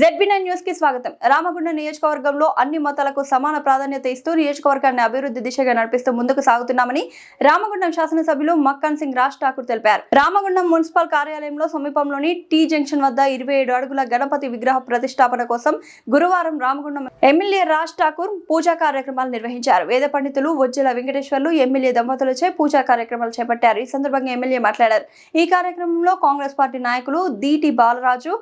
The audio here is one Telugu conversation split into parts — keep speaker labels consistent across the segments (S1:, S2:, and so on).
S1: జెడ్బీ న్యూస్కి స్వాగతం. రామగుండం నియోజకవర్గంలో అన్ని మతాలకు సమాన ప్రాధాన్యత ఇస్తూ నియోజకవర్గాన్ని అభివృద్ధి దిశగా నడిపిస్తూ ముందుకు సాగుతున్నామని రామగుండం శాసనసభ్యులు మక్కన్ సింగ్ రాజ్ ఠాకూర్ తెలిపారు. రామగుండం మున్సిపల్ కార్యాలయంలో సమీపంలోని టీ జంక్షన్ వద్ద ఇరవై ఏడు అడుగుల గణపతి విగ్రహ ప్రతిష్టాపన కోసం గురువారం రామగుండం ఎమ్మెల్యే రాజ్ ఠాకూర్ పూజా కార్యక్రమాలు నిర్వహించారు. వేద పండితులు వజ్జల వెంకటేశ్వర్లు ఎమ్మెల్యే దంపతులచే పూజా కార్యక్రమాలు చేపట్టారు. ఈ సందర్భంగా ఎమ్మెల్యే మాట్లాడారు. ఈ కార్యక్రమంలో కాంగ్రెస్ పార్టీ నాయకులు దీటి బాలరాజు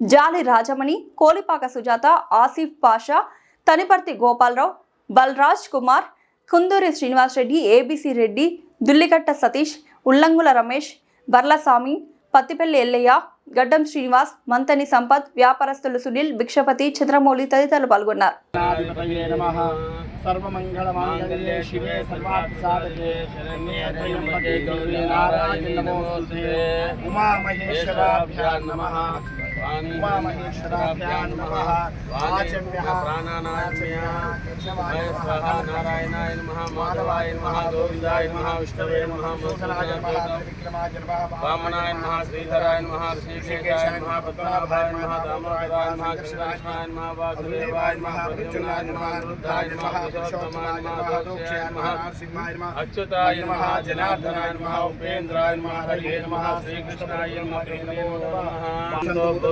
S1: జాలి రాజమణి కోలిపాక సుజాత ఆసిఫ్ పాషా తనిపర్తి గోపాలరావు బలరాజ్ కుమార్ కుందూరి శ్రీనివాస్ రెడ్డి ఏబీసీ రెడ్డి దుల్లికట్ట సతీష్ ఉల్లంగుల రమేష్ బర్లస్వామి పత్తిపల్లి ఎల్లయ్య గడ్డం శ్రీనివాస్ మంతని సంపత్ వ్యాపారస్తులు సునీల్ భిక్షపతి చంద్రమౌళి తదితరులు పాల్గొన్నారు.
S2: సర్వమంగళమాంగళ్యే శివే శరణ్యే గౌరీ నారాయణ నమః. ఉమామహేశ్వరాభ్యాం నమః ఆచమ్యః
S3: నారాయణాయ నమః మాధవాయ నమః గోవిందాయ నమః విష్ణవే నమః
S2: విక్రమాయ నమః
S3: వామనాయ నమః శ్రీధరాయ నమః శ్రీశేషాయ నమః పద్మనాభాయ నమః దామోదరాయ నమః కృష్ణాయ నమః వాసుదేవాయ నమః ప్రద్యుమ్నాయ నమః రుద్రాయ నమః పురుషోత్తమాయ నమః దోక్షాయ నమః
S2: నరసింహాయ నమః
S3: అచ్యుతాయ నమః జనార్దనాయ నమః ఉపేంద్రాయ నమః హరే నమః శ్రీకృష్ణాయ నమః ప్రేమే నమః నందో గోచరిచాచాయ వేదం ధారకాయ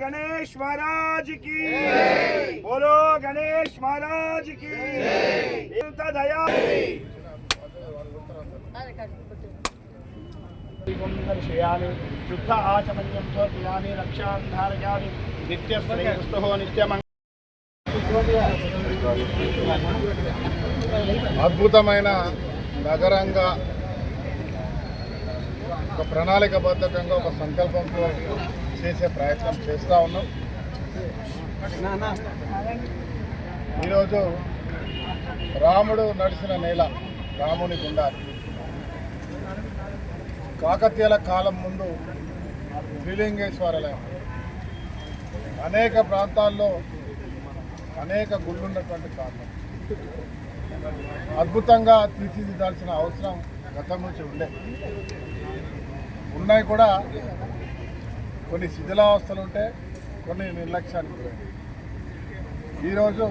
S2: गणेश महाराज की बोलो गणेश महाराज की दया दर्शयामि शुद्ध आचमन्यं समर्पयामि रक्षां धारयामि नित्यश्रेयस्तुः नित्यमङ्गलम्
S4: అద్భుతమైన నగరంగా ఒక ప్రణాళికబద్ధకంగా ఒక సంకల్పంతో చేసే ప్రయత్నం చేస్తూ ఉన్నాం. ఈరోజు రాముడు నడిచిన నేల రాముని గుండాలి. కాకతీయుల కాలం ముందు త్రిలింగేశ్వరాలయం. అనేక ప్రాంతాల్లో అనేక గుళ్ళు ఉన్నటువంటి ప్రాంతం అద్భుతంగా తీర్చిదిద్దాల్సిన అవసరం గతం నుంచి ఉండే. ఉన్నాయి కూడా కొన్ని శిథిలావస్థలు ఉంటే కొన్ని నిర్లక్ష్యానికి గురయ్యాయి. ఈరోజు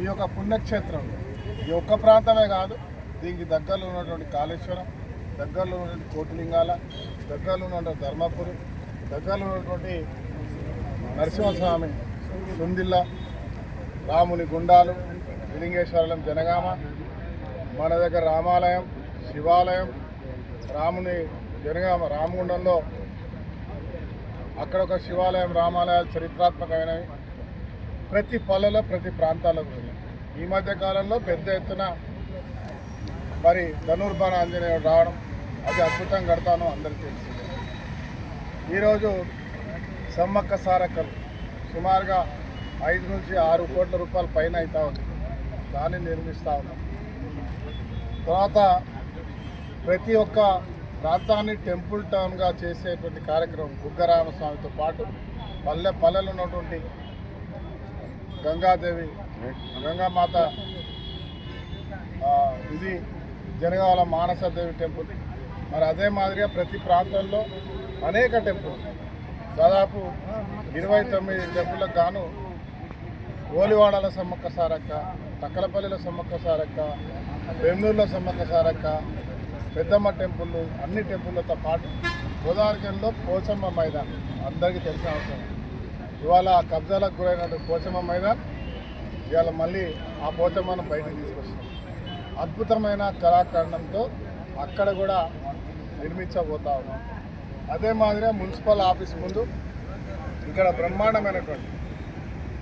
S4: ఈ యొక్క పుణ్యక్షేత్రం ఈ ఒక్క ప్రాంతమే కాదు దీనికి దగ్గరలో ఉన్నటువంటి కాళేశ్వరం దగ్గరలో ఉన్నటువంటి కోటిలింగాల దగ్గరలో ఉన్నటువంటి ధర్మపురి దగ్గరలో ఉన్నటువంటి నరసింహస్వామి సుందిల్ల రాముని గుండాలు లింగేశ్వరం జనగామ మన దగ్గర రామాలయం శివాలయం రాముని జనగామ రామగుండంలో అక్కడ ఒక శివాలయం రామాలయాలు చరిత్రాత్మకమైనవి. ప్రతి పల్లెలో ప్రతి ప్రాంతాల్లో ఈ మధ్య కాలంలో పెద్ద ఎత్తున మరి ధనుర్బాణ ఆంజనేయుడు రావడం అది అద్భుతం కడతాను అందరికీ తెలిసిందే ఈరోజు సమ్మక్క సారక్కలు సుమారుగా ఐదు నుంచి ఆరు కోట్ల రూపాయల పైన అవుతా ఉంది. దాన్ని నిర్మిస్తూ ఉన్నాం. తర్వాత ప్రతి ఒక్క ప్రాంతాన్ని టెంపుల్ టౌన్గా చేసేటువంటి కార్యక్రమం గుగ్గరామస్వామితో పాటు పల్లె పల్లెలు ఉన్నటువంటి గంగాదేవి గంగామాత ఇది జనగాల మానసదేవి టెంపుల్. మరి అదే మాదిరిగా ప్రతి ప్రాంతంలో అనేక టెంపుల్. దాదాపు ఇరవై తొమ్మిది టెంపుల్లకు గాను ఓలివాడల సమ్మక్క సారక్క తక్కలపల్లిలో సమ్మక్క సారక్క బెంగళూరులో సమ్మక్క సారక్క పెద్దమ్మ టెంపుల్ అన్ని టెంపుల్లతో పాటు గోదావరిలో పోచమ్మ మైదానం. అందరికీ తెలిసిన అవసరం. ఇవాళ కబ్జాలకు గురైన పోచమ్మ మైదాన్ ఇవాళ మళ్ళీ ఆ పోచమ్మను బయటకు తీసుకొస్తాం అద్భుతమైన కళాఖండంతో అక్కడ కూడా నిర్మించబోతా ఉన్నాం. అదే మాదిరిగా మున్సిపల్ ఆఫీస్ ముందు ఇక్కడ బ్రహ్మాండమైనటువంటి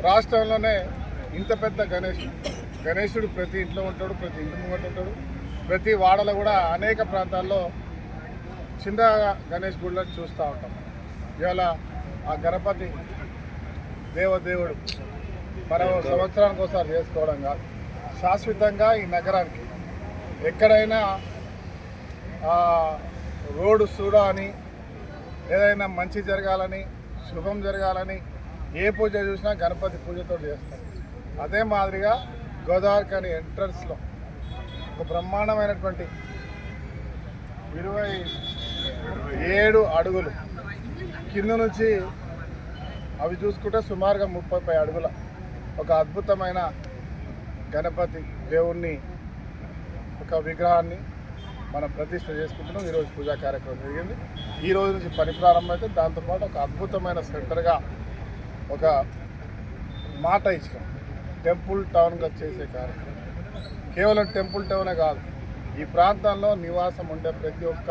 S4: రాష్ట్రంలోనే ఇంత పెద్ద గణేష్ గణేశుడు ప్రతి ఇంట్లో ఉంటాడు ప్రతి ఇంటి ముంగట ఉంటాడు. ప్రతి వాడలో కూడా అనేక ప్రాంతాల్లో చిన్న గణేష్ గుళ్ళని చూస్తూ ఉంటాం. ఇవాళ ఆ గణపతి దేవదేవుడు మనం సంవత్సరానికి ఒకసారి చేసుకోవడం కాదు. శాశ్వతంగా ఈ నగరానికి ఎక్కడైనా రోడ్డు చూడ అని ఏదైనా మంచి జరగాలని శుభం జరగాలని ఏ పూజ చూసినా గణపతి పూజతో చేస్తాం అదే మాదిరిగా గోదావరి కానీ ఎంట్రన్స్లో ఒక బ్రహ్మాండమైనటువంటి ఇరవై ఏడు అడుగులు కింద నుంచి అవి చూసుకుంటే సుమారుగా ముప్పై అడుగుల ఒక అద్భుతమైన గణపతి దేవుణ్ణి ఒక విగ్రహాన్ని మనం ప్రతిష్ట చేసుకుంటున్నాం. ఈరోజు పూజా కార్యక్రమం జరిగింది. ఈ రోజు నుంచి పని ప్రారంభమైతే దాంతోపాటు ఒక అద్భుతమైన సెంటర్గా ఒక మాట ఇచ్చినాం టెంపుల్ టౌన్గా చేసే కార్యక్రమం. కేవలం టెంపుల్ టౌనే కాదు ఈ ప్రాంతంలో నివాసం ఉండే ప్రతి ఒక్క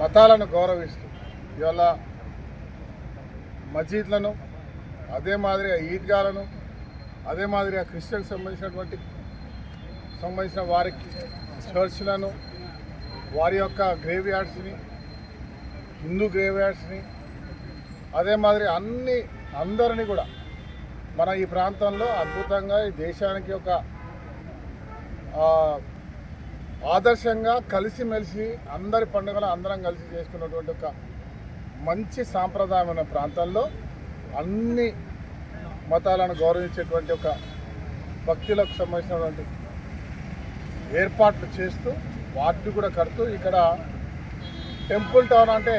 S4: మతాలను గౌరవిస్తూ ఇవాళ మసీద్లను అదే మాదిరిగా ఈద్గాలను అదే మాదిరిగా క్రిస్టియన్కి సంబంధించినటువంటి సంబంధించిన వారికి చర్చ్లను వారి యొక్క గ్రేవ్ యార్డ్స్ని హిందూ గ్రేవ్ యార్డ్స్ని అదే మాదిరి అన్ని అందరినీ కూడా మన ఈ ప్రాంతంలో అద్భుతంగా ఈ దేశానికి ఒక ఆదర్శంగా కలిసిమెలిసి అందరి పండుగలు అందరం కలిసి చేసుకున్నటువంటి ఒక మంచి సాంప్రదాయమైన ప్రాంతాల్లో అన్ని మతాలను గౌరవించేటువంటి ఒక భక్తులకు సంబంధించినటువంటి ఏర్పాట్లు చేస్తూ వాటిని కూడా కడుతూ ఇక్కడ టెంపుల్ టౌన్ అంటే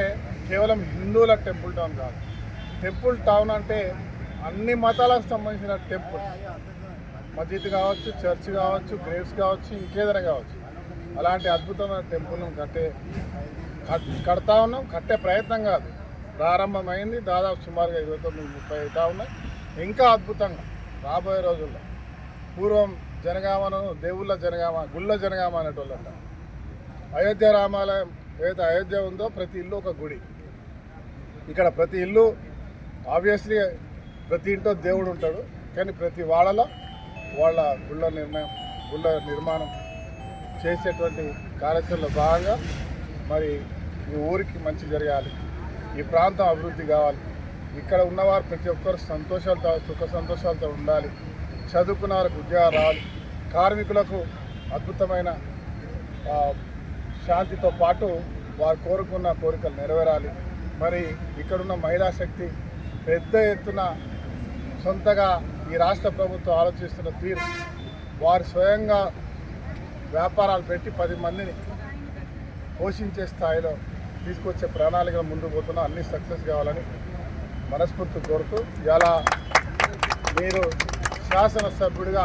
S4: కేవలం హిందువుల టెంపుల్ టౌన్ కాదు. టెంపుల్ టౌన్ అంటే అన్ని మతాలకు సంబంధించిన టెంపుల్. మసీద్ కావచ్చు చర్చ్ కావచ్చు గ్రేవ్స్ కావచ్చు ఇంకేదైనా కావచ్చు. అలాంటి అద్భుతమైన టెంపుల్ను కట్టే కడతా ఉన్నాం. కట్టే ప్రయత్నం కాదు. ప్రారంభమైంది. దాదాపు సుమారుగా ఇరవై తొమ్మిది ముప్పై అవుతా ఉన్నాయి. ఇంకా అద్భుతంగా రాబోయే రోజుల్లో. పూర్వం జనగామను దేవుళ్ళ జనగామ గుళ్ళ జనగామ అనేటోళ్ళు అంటారు అయోధ్య రామాలయం ఏదైతే అయోధ్య ఉందో ప్రతి ఇల్లు ఒక గుడి. ఇక్కడ ప్రతి ఇల్లు ఆబ్వియస్లీ ప్రతి ఇంట్లో దేవుడు ఉంటాడు. కానీ ప్రతి వాళ్ళలో వాళ్ళ గుళ్ళ నిర్ణయం గుళ్ళ నిర్మాణం చేసేటువంటి కార్యక్రమంలో భాగంగా మరి ఈ ఊరికి మంచి జరగాలి. ఈ ప్రాంతం అభివృద్ధి కావాలి. ఇక్కడ ఉన్నవారు ప్రతి ఒక్కరు సంతోషాలతో సుఖ సంతోషాలతో ఉండాలి. చదువుకున్న వారికి ఉద్యోగాలు రావాలి. కార్మికులకు అద్భుతమైన శాంతితో పాటు వారు కోరుకున్న కోరికలు నెరవేరాలి. మరి ఇక్కడున్న మహిళా శక్తి పెద్ద ఎత్తున సొంతగా ఈ రాష్ట్ర ప్రభుత్వం ఆలోచిస్తున్న తీరు వారు స్వయంగా వ్యాపారాలు పెట్టి పది మందిని పోషించే స్థాయిలో తీసుకొచ్చే ప్రణాళికలు ముందుకు పోతున్నా అన్ని సక్సెస్ కావాలని మనస్ఫూర్తి కోరుతూ ఇలా మీరు శాసనసభ్యుడిగా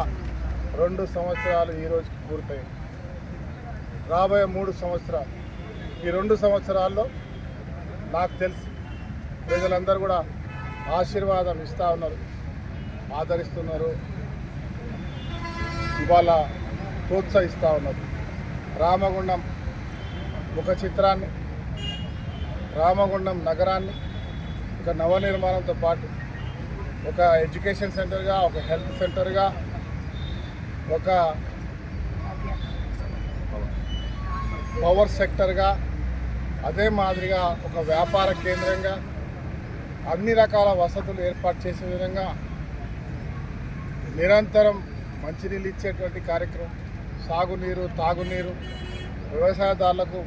S4: రెండు సంవత్సరాలు ఈ రోజుకి పూర్తయింది. రాబోయే మూడు సంవత్సరాలు ఈ రెండు సంవత్సరాల్లో నాకు తెలిసి ప్రజలందరూ కూడా ఆశీర్వాదం ఇస్తూ ఉన్నారు. ఆదరిస్తున్నారు. ఇవాళ ప్రోత్సహిస్తూ ఉన్నారు. రామగుండం ముఖ చిత్రాన్ని రామగుండం నగరాన్ని ఒక నవనిర్మాణంతో పాటు ఒక ఎడ్యుకేషన్ సెంటర్గా ఒక హెల్త్ సెంటర్గా ఒక పవర్ సెక్టర్గా అదే మాదిరిగా ఒక వ్యాపార కేంద్రంగా అన్ని రకాల వసతులు ఏర్పాటు చేసే విధంగా నిరంతరం మంచినీళ్ళు ఇచ్చేటువంటి కార్యక్రమం. సాగునీరు తాగునీరు వ్యవసాయదారులకు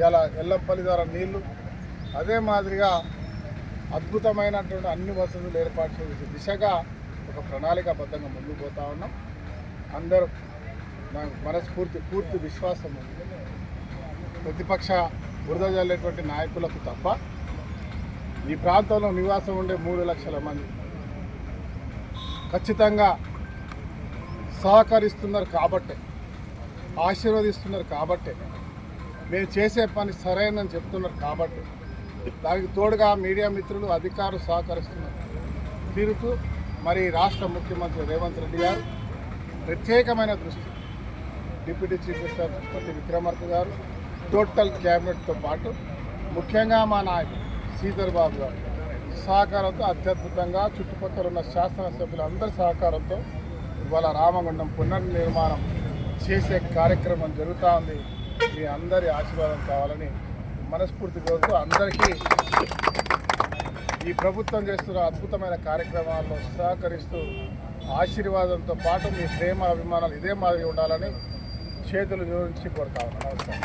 S4: ఇలా ఎల్లంపల్లి ద్వారా నీళ్ళు. అదే మాదిరిగా అద్భుతమైనటువంటి అన్ని వసతులు ఏర్పాటు చేసే దిశగా ఒక ప్రణాళికాబద్ధంగా ముందుకు పోతా ఉన్నాం. అందరూ నాకు మనస్ఫూర్తి పూర్తి విశ్వాసం ఉంది. ప్రతిపక్ష బురద జల్లేటువంటి నాయకులకు తప్ప ఈ ప్రాంతంలో నివాసం ఉండే మూడు లక్షల మంది ఖచ్చితంగా సహకరిస్తున్నారు కాబట్టే ఆశీర్వదిస్తున్నారు కాబట్టే మేము చేసే పని సరైనని చెప్తున్నారు కాబట్టి దానికి తోడుగా మీడియా మిత్రులు అధికారులు సహకరిస్తున్నారు. తీరుతూ మరి రాష్ట్ర ముఖ్యమంత్రి రేవంత్ రెడ్డి గారు ప్రత్యేకమైన దృష్టి డిప్యూటీ చీఫ్ మినిస్టర్ పట్టి విక్రమార్క గారు టోటల్ క్యాబినెట్తో పాటు ముఖ్యంగా మా నాయకుడు శ్రీధర్ బాబు గారు. సహకారంతో అత్యద్భుతంగా చుట్టుపక్కల ఉన్న శాసనసభ్యులందరి సహకారంతో ఇవాళ రామగుండం పునర్నిర్మాణం చేసే కార్యక్రమం జరుగుతూ ఉంది. మీ అందరి ఆశీర్వాదం కావాలని మనస్ఫూర్తి కోరుతూ అందరికీ ఈ ప్రభుత్వం చేస్తున్న అద్భుతమైన కార్యక్రమాల్లో సహకరిస్తూ ఆశీర్వాదంతో పాటు మీ ప్రేమ అభిమానాలు ఇదే మాదిరి ఉండాలని చేతులు వివరించి కోరుతా ఉన్నాను. నమస్కారం.